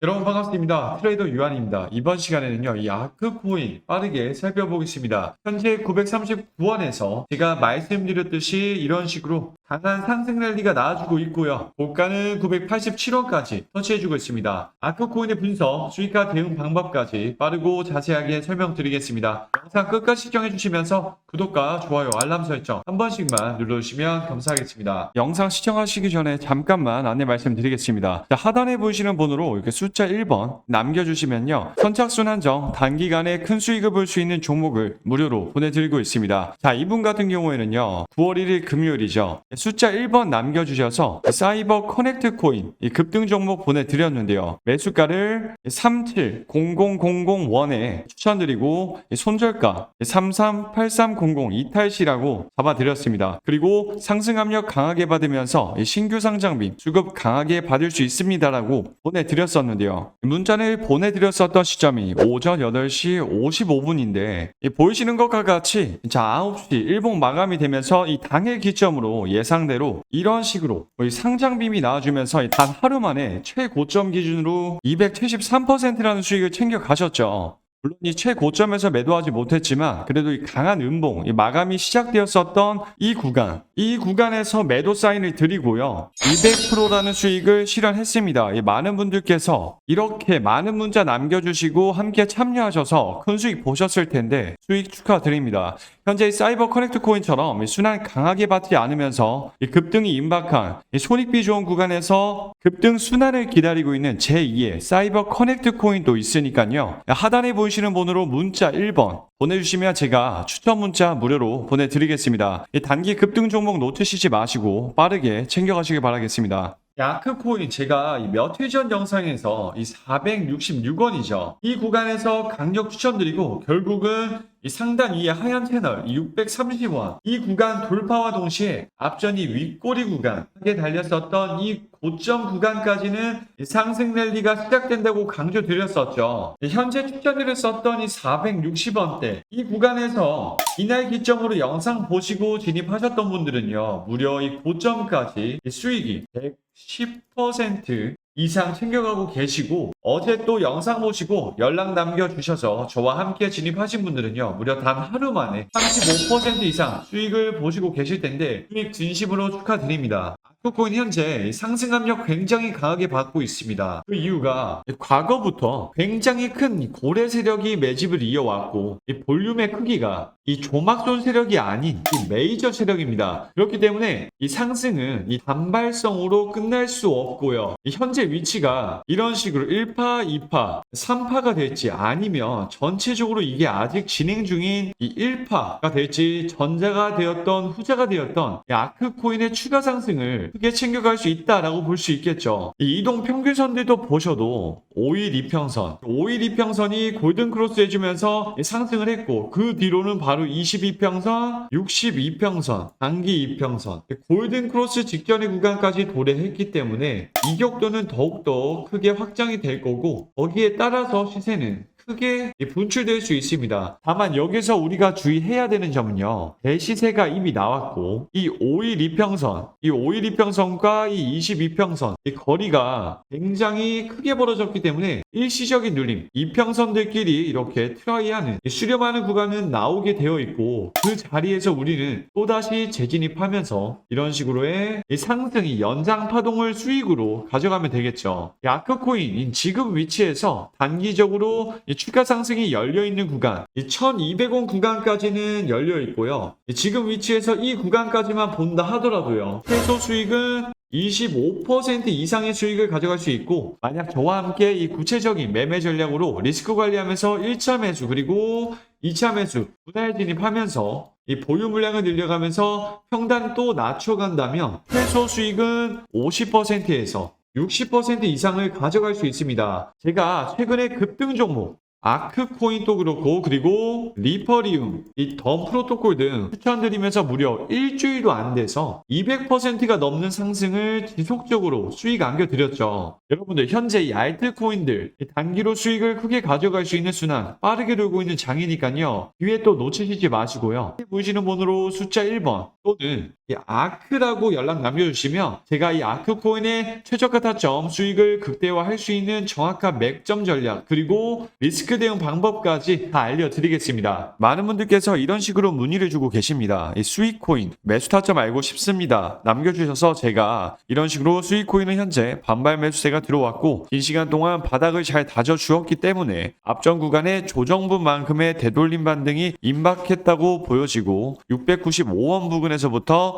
여러분 반갑습니다. 트레이더 유한입니다. 이번 시간에는요, 이 아크코인 빠르게 살펴보겠습니다. 현재 939원에서 제가 말씀드렸듯이 이런 식으로 강한 상승 랠리가 나와주고 있고요. 고가는 987원까지 터치해주고 있습니다. 아크 코인의 분석, 수익화 대응 방법까지 빠르고 자세하게 설명드리겠습니다. 영상 끝까지 시청해주시면서 구독과 좋아요, 알람 설정 한 번씩만 눌러주시면 감사하겠습니다. 영상 시청하시기 전에 잠깐만 안내 말씀드리겠습니다. 자, 하단에 보이시는 번호로 이렇게 숫자 1번 남겨주시면요. 선착순 한정 단기간에 큰 수익을 볼 수 있는 종목을 무료로 보내드리고 있습니다. 자, 이분 같은 경우에는요. 9월 1일 금요일이죠. 숫자 1번 남겨주셔서 사이버 커넥트 코인 이 급등 종목 보내드렸는데요. 매수가를 370001에 추천드리고 이 손절가 338300 이탈시라고 잡아드렸습니다. 그리고 상승 압력 강하게 받으면서 이 신규 상장비 수급 강하게 받을 수 있습니다라고 보내드렸었는데 요. 문자를 보내드렸었던 시점이 오전 8시 55분인데 보이시는 것과 같이 자 9시 일본 마감이 되면서 이 당일 기점으로 예상대로 이런 식으로 이 상장빔이 나와주면서 이단 하루 만에 최고점 기준으로 273%라는 수익을 챙겨 가셨죠. 물론 이 최고점에서 매도하지 못했지만 그래도 이 강한 음봉, 이 마감이 시작되었었던 이 구간, 이 구간에서 매도 사인을 드리고요. 200%라는 수익을 실현했습니다. 이 많은 분들께서 이렇게 많은 문자 남겨주시고 함께 참여하셔서 큰 수익 보셨을 텐데 수익 축하드립니다. 현재 이 사이버 커넥트 코인처럼 이 순환 강하게 받지 않으면서 이 급등이 임박한 이 손익비 좋은 구간에서 급등 순환을 기다리고 있는 제2의 사이버 커넥트 코인도 있으니까요. 하단에 보이 시는 번호로 문자 1번 보내주시면 제가 추천 문자 무료로 보내드리겠습니다. 이 단기 급등 종목 놓치시지 마시고 빠르게 챙겨가시길 바라겠습니다. 야크코인 제가 몇 회 전 영상에서 이 466원이죠. 이 구간에서 강력 추천드리고 결국은 이 상단 위에 하얀 채널 630원 이 구간 돌파와 동시에 앞전이 윗꼬리 구간 하게 달렸었던 이 고점 구간까지는 이 상승 랠리가 시작된다고 강조드렸었죠. 현재 추천드렸었던 이 460원대 이 구간에서 이날 기점으로 영상 보시고 진입하셨던 분들은요 무려 이 고점까지 이 수익이 110% 이상 챙겨가고 계시고 어제 또 영상 보시고 연락 남겨주셔서 저와 함께 진입하신 분들은요 무려 단 하루 만에 35% 이상 수익을 보시고 계실 텐데 수익 진심으로 축하드립니다. 아크코인 현재 상승 압력 굉장히 강하게 받고 있습니다. 그 이유가 과거부터 굉장히 큰 고래 세력이 매집을 이어왔고 이 볼륨의 크기가 이 조막존 세력이 아닌 이 메이저 세력입니다. 그렇기 때문에 이 상승은 이 단발성으로 끝날 수 없고요. 이 현재 위치가 이런 식으로 1파, 2파, 3파가 될지 아니면 전체적으로 이게 아직 진행 중인 이 1파가 될지 전자가 되었던 후자가 되었던 이 아크코인의 추가 상승을 크게 챙겨갈 수 있다라고 볼 수 있겠죠. 이 이동 평균선들도 보셔도 5일 이평선, 5일 이평선이 골든 크로스 해주면서 상승을 했고 그 뒤로는 바로 22평선, 62평선, 단기 이평선, 골든 크로스 직전의 구간까지 도래했기 때문에 이격도는 더욱더 크게 확장이 될 거고 거기에 따라서 시세는 크게 분출될 수 있습니다. 다만 여기서 우리가 주의해야 되는 점은요. 대시세가 이미 나왔고 이 5일 이평선, 이 5일 이평선과 이 22평선 이 거리가 굉장히 크게 벌어졌기 때문에 일시적인 눌림, 이평선들끼리 이렇게 트라이하는 이 수렴하는 구간은 나오게 되어 있고 그 자리에서 우리는 또다시 재진입하면서 이런 식으로의 이 상승이 연장 파동을 수익으로 가져가면 되겠죠. 이 아크코인 지금 위치에서 단기적으로 이 추가 상승이 열려 있는 구간, 이 1200원 구간까지는 열려 있고요. 이 지금 위치에서 이 구간까지만 본다 하더라도요. 최소 수익은 25% 이상의 수익을 가져갈 수 있고 만약 저와 함께 이 구체적인 매매 전략으로 리스크 관리하면서 1차 매수 그리고 2차 매수 분할 진입하면서 이 보유 물량을 늘려가면서 평단 또 낮춰간다면 최소 수익은 50%에서 60% 이상을 가져갈 수 있습니다. 제가 최근에 급등 종목 아크코인도 그렇고 그리고 리퍼리움, 이 덤 프로토콜 등 추천드리면서 무려 일주일도 안 돼서 200%가 넘는 상승을 지속적으로 수익 안겨드렸죠. 여러분들 현재 이 알트코인들 이 단기로 수익을 크게 가져갈 수 있는 순환 빠르게 돌고 있는 장이니까요. 기회 또 놓치시지 마시고요. 보이시는 번호로 숫자 1번 또는 이 아크라고 연락 남겨주시면 제가 이 아크 코인의 최저가 타점 수익을 극대화할 수 있는 정확한 맥점 전략 그리고 리스크 대응 방법까지 다 알려드리겠습니다. 많은 분들께서 이런 식으로 문의를 주고 계십니다. 이 수익 코인 매수 타점 알고 싶습니다. 남겨주셔서 제가 이런 식으로 수익 코인은 현재 반발 매수세가 들어왔고 긴 시간 동안 바닥을 잘 다져 주었기 때문에 앞전 구간의 조정분만큼의 되돌림 반등이 임박했다고 보여지고 695원 부근에서부터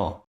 all.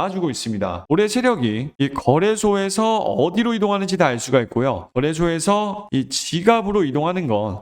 와주고 있습니다. 올해 세력이 이 거래소에서 어디로 이동하는지 다 알 수가 있고요. 거래소에서 이 지갑으로 이동하는 건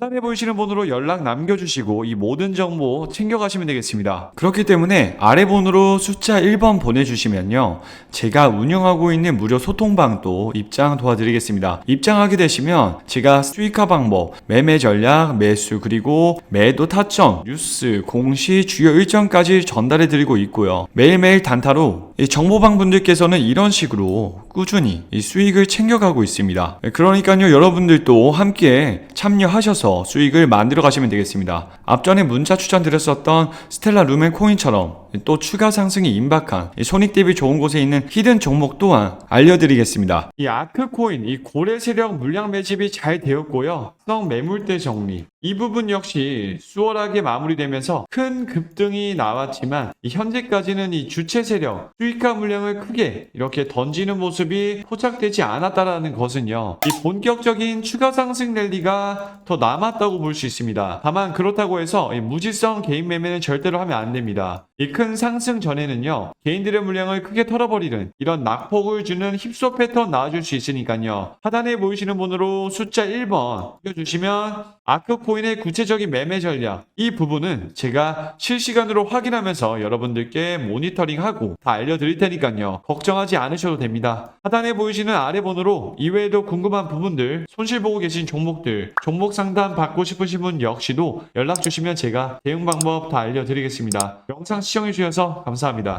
하단에 보이시는 번호로 연락 남겨주시고 이 모든 정보 챙겨가시면 되겠습니다. 그렇기 때문에 아래 번호로 숫자 1번 보내주시면요. 제가 운영하고 있는 무료 소통방도 입장 도와드리겠습니다. 입장하게 되시면 제가 수익화 방법, 매매 전략, 매수 그리고 매도 타점, 뉴스, 공시, 주요 일정까지 전달해 드리고 있고요. 매일매일 단타로 이 정보방 분들께서는 이런 식으로 꾸준히 이 수익을 챙겨가고 있습니다. 그러니까요, 여러분들도 함께 참여하셔서 수익을 만들어 가시면 되겠습니다. 앞전에 문자 추천드렸었던 스텔라 루멘 코인처럼 또 추가 상승이 임박한 이 손익 대비 좋은 곳에 있는 히든 종목 또한 알려드리겠습니다. 이 아크 코인, 이 고래 세력 물량 매집이 잘 되었고요. 성 매물대 정리. 이 부분 역시 수월하게 마무리되면서 큰 급등이 나왔지만 이 현재까지는 이 주체 세력, 수익화 물량을 크게 이렇게 던지는 모습이 포착되지 않았다라는 것은요. 이 본격적인 추가 상승 랠리가 더 남았다고 볼 수 있습니다. 다만 그렇다고 해서 이 무지성 개인 매매는 절대로 하면 안 됩니다. 이 큰 상승 전에는요. 개인들의 물량을 크게 털어버리는 이런 낙폭을 주는 힙소 패턴 나와줄 수 있으니까요. 하단에 보이시는 번호로 숫자 1번 주시면 아크 코인의 구체적인 매매 전략 이 부분은 제가 실시간으로 확인하면서 여러분들께 모니터링하고 다 알려드릴 테니까요. 걱정하지 않으셔도 됩니다. 하단에 보이시는 아래 번호로 이외에도 궁금한 부분들 손실 보고 계신 종목들 종목 상담 받고 싶으신 분 역시도 연락 주시면 제가 대응 방법 다 알려드리겠습니다. 영상 시청해 주셔서 감사합니다.